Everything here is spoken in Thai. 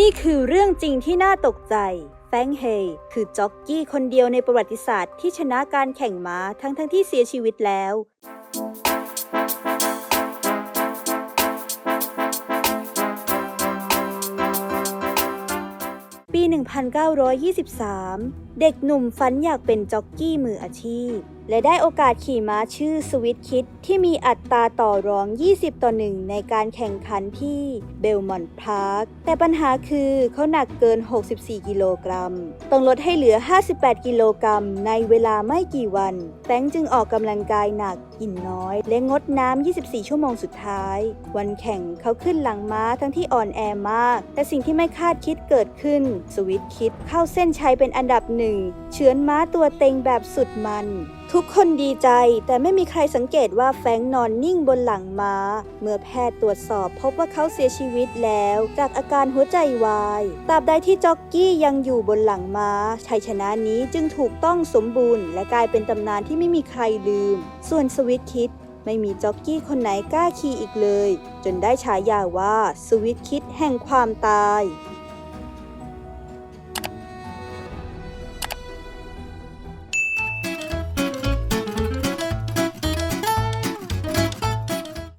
นี่คือเรื่องจริงที่น่าตกใจ แฟงเฮยคือจ็อกกี้คนเดียวในประวัติศาสตร์ที่ชนะการแข่งม้าทั้งทั้งที่เสียชีวิตแล้ว ปี 1923 เด็กหนุ่มฝันอยากเป็นจ็อกกี้มืออาชีพ และได้โอกาสขี่ม้าชื่อสวิตคิดที่มีอัตราต่อรอง 20 ต่อ 1 ในการแข่งขันที่เบลมอนต์พาร์ค แต่ปัญหาคือเขาหนักเกิน 64 กิโลกรัม ต้องลดให้เหลือ 58 กิโลกรัมในเวลาไม่กี่วันแฟรงจึงออกกำลังกายหนัก กินน้อย และงดน้ำ 24 ชั่วโมงสุดท้าย วันแข่งเขาขึ้นหลังม้าทั้งที่อ่อนแอมาก แต่สิ่งที่ไม่คาดคิดเกิดขึ้น สวิตคิดเข้าเส้นชัยเป็นอันดับหนึ่งเฉือนม้าตัวเต็งแบบสุดมัน ทุกคนดีใจแต่ไม่มีใครสังเกตว่าแฟงนอนนิ่งบนหลังม้า เมื่อแพทย์ตรวจสอบพบว่าเขาเสียชีวิตแล้วจากอาการหัวใจวายตราบใดที่จ็อกกี้ยังอยู่บนหลังม้า ชัยชนะนี้จึงถูกต้องสมบูรณ์ และกลายเป็นตำนานที่ไม่มีใครลืม ส่วนสวิตคิดไม่มีจ็อกกี้คนไหนกล้าขี่อีกเลย จนได้ฉายาว่าสวิตคิดแห่งความตาย